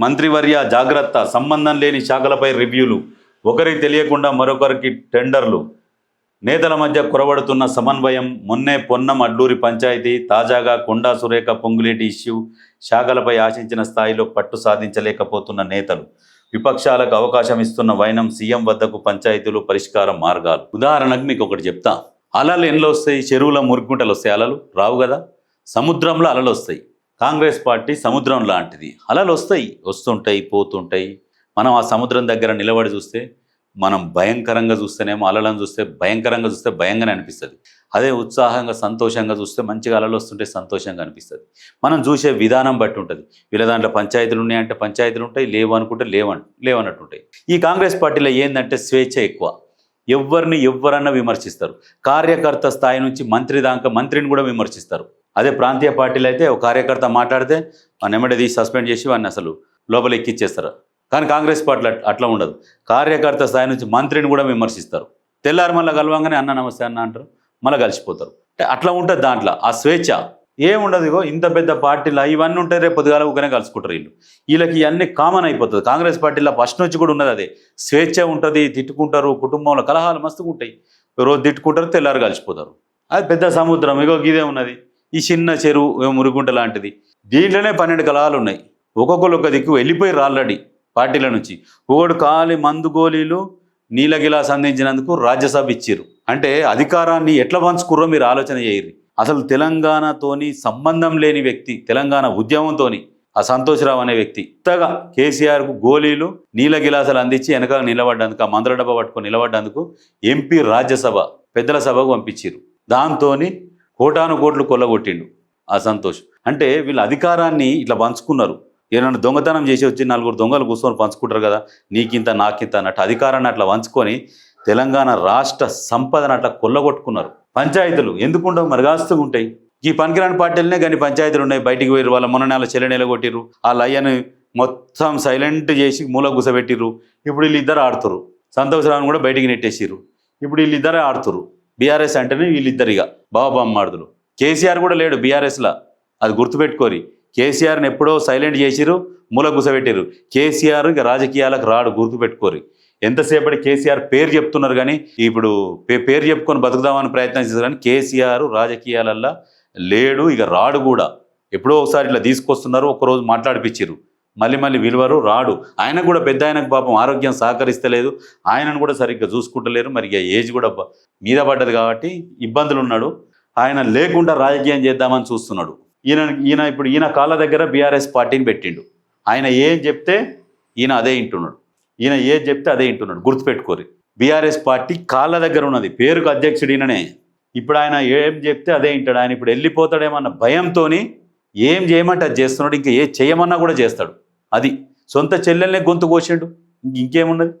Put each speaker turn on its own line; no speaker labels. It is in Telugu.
మంత్రివర్య జాగ్రత్త సంబంధం లేని శాఖలపై రివ్యూలు. ఒకరికి తెలియకుండా మరొకరికి టెండర్లు. నేతల మధ్య కురబడుతున్న సమన్వయం మొన్నే పొన్నం అడ్లూరి పంచాయతీ తాజాగా కొండా సురేఖ పొంగులేటి ఇష్యూ శాఖలపై ఆశించిన స్థాయిలో పట్టు సాధించలేకపోతున్న నేతలు. విపక్షాలకు అవకాశం ఇస్తున్న వైనం సీఎం వద్దకు పంచాయతీలు పరిష్కార మార్గాలు. ఉదాహరణకు మీకు ఒకటి చెప్తా. అలలు ఎన్లో వస్తాయి చెరువుల మురుగుంటలు వస్తాయి అలలు? రావు కదా? సముద్రంలో అలలు వస్తాయి కాంగ్రెస్ పార్టీ సముద్రం లాంటిది. అలలు వస్తాయి వస్తుంటాయి పోతుంటాయి. మనం ఆ సముద్రం దగ్గర నిలబడి చూస్తే మనం భయంకరంగా చూస్తేనేమో అలలను చూస్తే భయంకరంగా చూస్తే భయంగానే అనిపిస్తుంది. అదే ఉత్సాహంగా సంతోషంగా చూస్తే మంచిగా అలలు వస్తుంటే సంతోషంగా అనిపిస్తుంది. మనం చూసే విధానం బట్టి ఉంటుంది. వీళ్ళ దాంట్లో పంచాయతీలు ఉన్నాయంటే పంచాయతీలు ఉంటాయి లేవు అనుకుంటే లేవన్ లేవన్నట్టు ఉంటాయి. ఈ కాంగ్రెస్ పార్టీలో ఏంటంటే స్వేచ్ఛ ఎక్కువ. ఎవరిని ఎవరన్నా విమర్శిస్తారు. కార్యకర్త స్థాయి నుంచి మంత్రి దాకా మంత్రిని కూడా విమర్శిస్తారు. అదే ప్రాంతీయ పార్టీలు అయితే ఒక కార్యకర్త మాట్లాడితే వాడిని ఎమ్మడే తీసి సస్పెండ్ చేసి వాడిని అసలు లోపల ఎక్కిచ్చేస్తారు. కానీ కాంగ్రెస్ పార్టీలు అట్లా ఉండదు. కార్యకర్త స్థాయి నుంచి మంత్రిని కూడా విమర్శిస్తారు. తెల్లారి మళ్ళీ కలవంగానే అన్న నమస్తే అన్న అంటారు. మళ్ళీ కలిసిపోతారు. అంటే అట్లా ఉంటుంది దాంట్లో. ఆ స్వేచ్ఛ ఏముండదు ఇగో. ఇంత పెద్ద పార్టీలో ఇవన్నీ ఉంటాయి రేపు పొద్దుగాల ఊకనే కలుసుకుంటారు వీళ్ళు. వీళ్ళకి ఇవన్నీ కామన్ అయిపోతుంది. కాంగ్రెస్ పార్టీలో ఫస్ట్ నుంచి కూడా ఉన్నది అదే. స్వేచ్ఛ ఉంటుంది తిట్టుకుంటారు కుటుంబంలో కలహాలు మస్తుగా ఉంటాయి రోజు తిట్టుకుంటారు తెల్లారు కలిసిపోతారు. అది పెద్ద సముద్రం. ఇగో ఇదే ఉన్నది. ఈ చిన్న చెరువు మురుగుంట లాంటిది. దీంట్లోనే పన్నెండు కళాలు ఉన్నాయి ఒక్కొక్కరు ఒక దిక్కు వెళ్ళిపోయారు ఆల్రెడీ పార్టీల నుంచి. ఒకడు కాలి మందు గోళీలు నీలగిలాస్ గిలాస్ అందించినందుకు రాజ్యసభ ఇచ్చిర్రు. అంటే అధికారాన్ని ఎట్లా పంచుకుర్రో మీరు ఆలోచన చేయరు అసలు తెలంగాణతోని సంబంధం లేని వ్యక్తి తెలంగాణ ఉద్యమంతోని ఆ సంతోష్రావు అనే వ్యక్తి. కొత్తగా కేసీఆర్కు గోళీలు నీల గిలాసాలు అందించి వెనక నిలబడ్డందుకు ఆ మందుల డబ్బా పట్టుకొని నిలబడ్డందుకు ఎంపీ రాజ్యసభ పెద్దల సభకు పంపించారు దాంతోని కోటాను కోట్లు కొల్లగొట్టిండు. ఆ సంతోష్. అంటే వీళ్ళు అధికారాన్ని ఇట్లా పంచుకున్నారు. ఏమైనా దొంగతనం చేసి వచ్చి నలుగురు దొంగలు కూర్చొని పంచుకుంటారు కదా నీకింత నాకింత అన్నట్టు అధికారాన్ని అట్లా పంచుకొని తెలంగాణ రాష్ట్ర సంపదను అట్లా కొల్లగొట్టుకున్నారు. పంచాయతీలు ఎందుకుండవు మరిగాస్తుగా ఉంటాయి. ఈ పనికిరాని పార్టీలనే కానీ పంచాయతీలు ఉన్నాయి. బయటికి పోయారు వాళ్ళ మొన్న నెల చెల్లె నెల కొట్టిర్రు ఆ లయ్యను మొత్తం సైలెంట్ చేసి మూల గుసబెట్టిర్రు ఇప్పుడు వీళ్ళిద్దరు ఆడుతురు సంతోషరావుని కూడా బయటికి నెట్టేసిర్రు. ఇప్పుడు వీళ్ళిద్దరే ఆడుతురు బీఆర్ఎస్ అంటేనే వీళ్ళిద్దరిగా. బాబామ్మాడుదులు కేసీఆర్ కూడా లేడు బీఆర్ఎస్లా. అది గుర్తుపెట్టుకోరి. కేసీఆర్ని ఎప్పుడో సైలెంట్ చేసిరు మూల గుసబెట్టిరు కేసీఆర్ ఇక రాజకీయాలకు రాడు గుర్తుపెట్టుకోరి. ఎంతసేపటి కేసీఆర్ పేరు చెప్తున్నారు కానీ ఇప్పుడు పే- పేరు చెప్పుకొని బతుకుదామని ప్రయత్నం చేశారు కానీ కేసీఆర్ రాజకీయాలల్లో లేడు ఇక రాడు కూడా. ఎప్పుడో ఒకసారి ఇట్లా తీసుకొస్తున్నారు ఒకరోజు మాట్లాడిపించారు మళ్ళీ మళ్ళీ విలువరు రాడు. ఆయన కూడా పెద్ద ఆయనకు పాపం ఆరోగ్యం సహకరిస్తలేదు. ఆయనను కూడా సరిగ్గా చూసుకుంటలేరు. మరి ఏజ్ కూడా మీద పడ్డది కాబట్టి ఇబ్బందులు ఉన్నాడు. ఆయన లేకుండా రాజకీయం చేద్దామని చూస్తున్నాడు. ఈయన ఈయన ఇప్పుడు ఈయన కాళ్ళ దగ్గర బీఆర్ఎస్ పార్టీని పెట్టిండు. ఆయన ఏం చెప్తే ఈయన అదే వింటున్నాడు. ఈయన ఏం చెప్తే అదే వింటున్నాడు. గుర్తుపెట్టుకోరు. బీఆర్ఎస్ పార్టీ కాళ్ళ దగ్గర ఉన్నది. పేరుకు అధ్యక్షుడు ఈయననే. ఇప్పుడు ఆయన ఏం చెప్తే అదే వింటాడు. ఆయన ఇప్పుడు వెళ్ళిపోతాడేమన్న భయంతోని ఏం చేయమంటే అది చేస్తున్నాడు. ఇంకా ఏ చేయమన్నా కూడా చేస్తాడు. అది సొంత చెల్లెల్నే గొంతు కోసిండు. ఇంక- ఇంకేమున్నది?